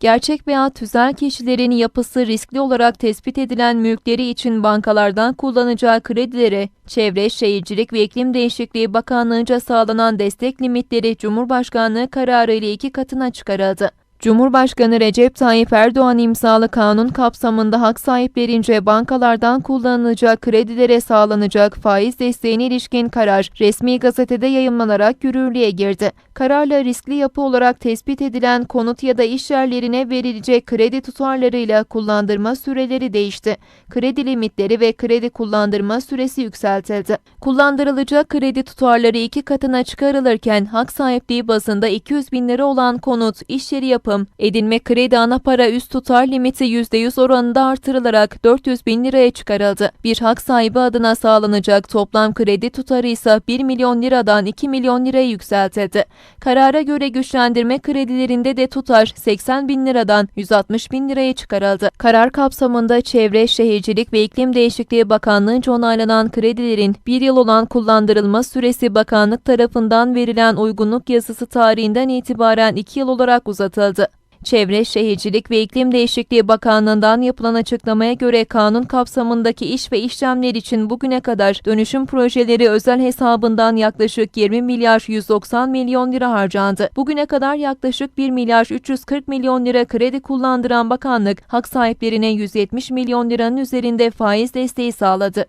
Gerçek veya tüzel kişilerin yapısı riskli olarak tespit edilen mülkleri için bankalardan kullanacağı kredilere Çevre, Şehircilik ve İklim Değişikliği Bakanlığı'nca sağlanan destek limitleri Cumhurbaşkanlığı kararı ile iki katına çıkarıldı. Cumhurbaşkanı Recep Tayyip Erdoğan imzalı kanun kapsamında hak sahiplerince bankalardan kullanılacak kredilere sağlanacak faiz desteğine ilişkin karar resmi gazetede yayımlanarak yürürlüğe girdi. Kararla riskli yapı olarak tespit edilen konut ya da iş yerlerine verilecek kredi tutarlarıyla kullandırma süreleri değişti. Kredi limitleri ve kredi kullandırma süresi yükseltildi. Kullandırılacak kredi tutarları iki katına çıkarılırken hak sahipliği bazında 200 bin lira olan konut, iş yeri yapı yapım, edinme kredi ana para üst tutar limiti %100 oranında artırılarak 400 bin liraya çıkarıldı. Bir hak sahibi adına sağlanacak toplam kredi tutarı ise 1 milyon liradan 2 milyon liraya yükseltildi. Karara göre güçlendirme kredilerinde de tutar 80 bin liradan 160 bin liraya çıkarıldı. Karar kapsamında Çevre, Şehircilik ve İklim Değişikliği Bakanlığı'nca onaylanan kredilerin bir yıl olan kullandırılma süresi bakanlık tarafından verilen uygunluk yazısı tarihinden itibaren 2 yıl olarak uzatıldı. Çevre, Şehircilik ve İklim Değişikliği Bakanlığı'ndan yapılan açıklamaya göre kanun kapsamındaki iş ve işlemler için bugüne kadar dönüşüm projeleri özel hesabından yaklaşık 20 milyar 190 milyon lira harcandı. Bugüne kadar yaklaşık 1 milyar 340 milyon lira kredi kullandıran bakanlık, hak sahiplerine 170 milyon liranın üzerinde faiz desteği sağladı.